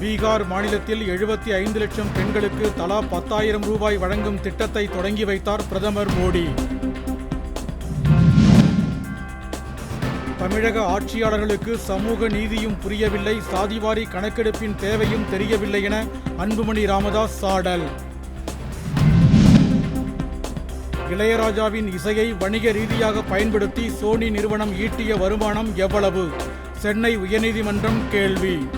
பீகார் மாநிலத்தில் எழுபத்தி ஐந்து லட்சம் பெண்களுக்கு தலா பத்தாயிரம் ரூபாய் வழங்கும் திட்டத்தை தொடங்கி வைத்தார் பிரதமர் மோடி. தமிழக ஆட்சியாளர்களுக்கு சமூக நீதியும் புரியவில்லை. சாதிவாரி கணக்கெடுப்பின் தேவையும் தெரியவில்லை என அன்புமணி ராமதாஸ் சாடல். இளையராஜாவின் இசையை வணிக ரீதியாக பயன்படுத்தி சோனி நிறுவனம் ஈட்டிய வருமானம் எவ்வளவு? சென்னை உயர்நீதிமன்றம் கேள்வி.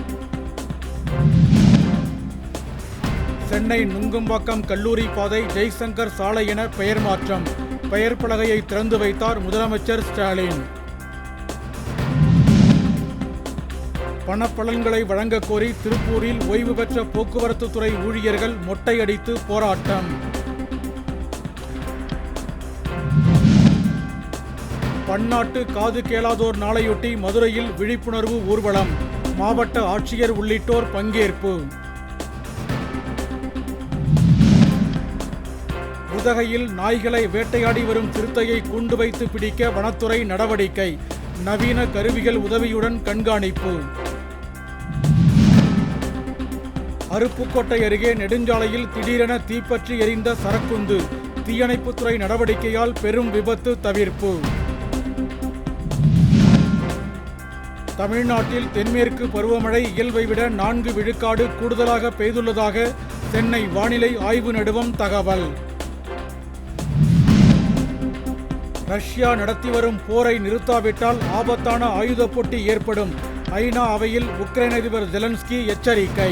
சென்னை நுங்கம்பாக்கம் கல்லூரி பாதை ஜெய்சங்கர் சாலை என பெயர் மாற்றம். பெயர் பலகையை திறந்து வைத்தார் முதலமைச்சர் ஸ்டாலின். பணப்பலன்களை வழங்கக் கோரி திருப்பூரில் ஓய்வு பெற்ற போக்குவரத்து துறை ஊழியர்கள் மொட்டையடித்து போராட்டம். பன்னாட்டு காது கேளாதோர் நாளையொட்டி மதுரையில் விழிப்புணர்வு ஊர்வலம். மாவட்ட ஆட்சியர் உள்ளிட்டோர் பங்கேற்பு. உதகையில் நாய்களை வேட்டையாடி வரும் சிறுத்தையை கூண்டு வைத்து பிடிக்க வனத்துறை நடவடிக்கை. நவீன கருவிகள் உதவியுடன் கண்காணிப்பு. அருப்புக்கோட்டை அருகே நெடுஞ்சாலையில் திடீரென தீப்பற்றி எரிந்த சரக்குந்து. தீயணைப்புத்துறை நடவடிக்கையால் பெரும் விபத்து தவிர்ப்பு. தமிழ்நாட்டில் தென்மேற்கு பருவமழை இயல்பை விட நான்கு விழுக்காடு கூடுதலாக பெய்துள்ளதாக சென்னை வானிலை ஆய்வு நடுவம் தகவல். ரஷ்யா நடத்தி வரும் போரை நிறுத்தாவிட்டால் ஆபத்தான ஆயுத போட்டி ஏற்படும். ஐநா அவையில் உக்ரைன் அதிபர் ஜெலன்ஸ்கி எச்சரிக்கை.